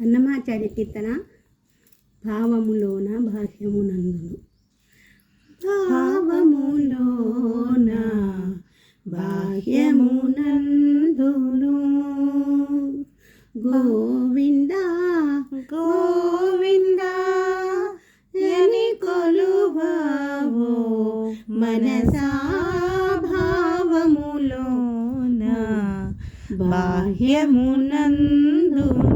అన్నమాచార్య కీర్తన భావములోన బాహ్యమునందును. భావములోన బాహ్యమునందును. గోవింద గోవింద ఎని కొలువావో మనసా భావములోన బాహ్యమునందును.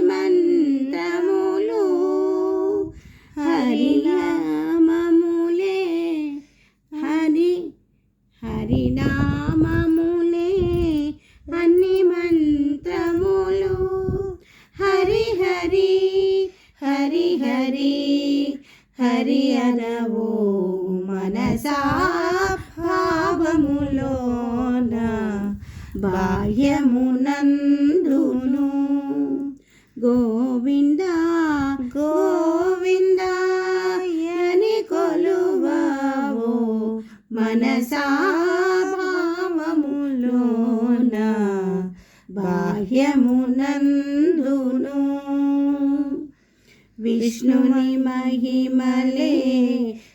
మంత్రములు హరినామములే హరి హరినామములే అన్ని మంత్రములు. హరి హరి హరి హరి హరి అనవు మనసా భావములోన బాహ్యమునందును. గోవింద గోవింద యని కొలువావో మనసా భావములోన బాహ్యమునందును. విష్ణుని మహిమలే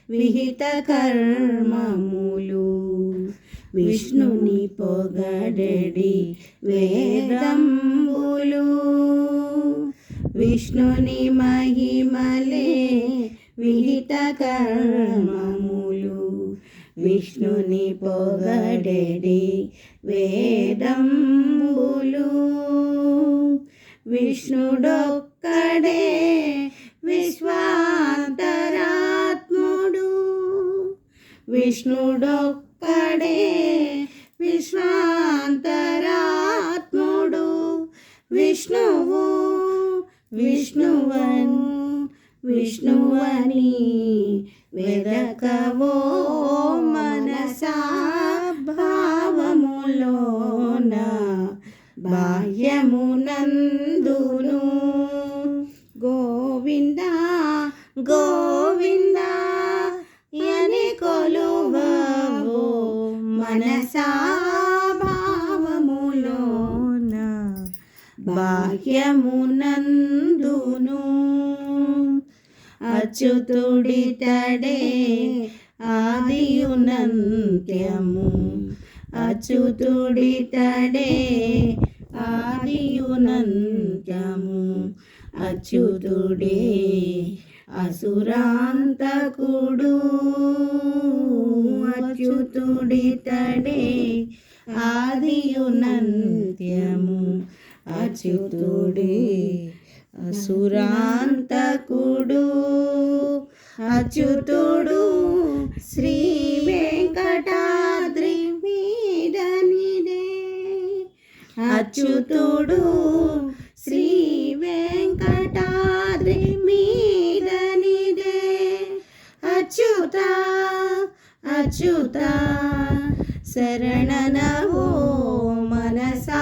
విహిత కర్మములు. విష్ణుని పొగడడి వేదంబులు. విష్ణుని మహిమలే విహిత కర్మములు. విష్ణుని పొగడడి వేదంబులు. విష్ణుడొక్కడే విశ్వాంతరాత్ముడు. విష్ణుడొక్కడే విశ్వా విష్ణువన్ విష్ణువని వెదకవో మనసా భావములోన బాహ్యమునందును. గోవింద గోవింద యని కొలువవో మనసా బాహ్యమునందును. అచ్యుతుడితడే ఆదియునంత్యము. అచ్యుతుడితడే ఆదియునంత్యము. అచ్యుతుడే అసురాంతకుడు. అచ్యుతుడితడే ఆదియునంత్యము. ಅಚ್ಯುತುಡಿ ಅಸುರಾಂತಕುಡು ಅಚ್ಯುತುಡು ಶ್ರೀ ವೆಂಕಟಾದ್ರಿ ಮೀಡನಿದೆ ಅಚ್ಯುತುಡು ಶ್ರೀ ವೆಂಕಟಾದ್ರಿ ಮೀಡನಿದೆ ಅಚ್ಯುತ ಅಚ್ಯುತ ಶರಣನವೋ ಮನಸಾ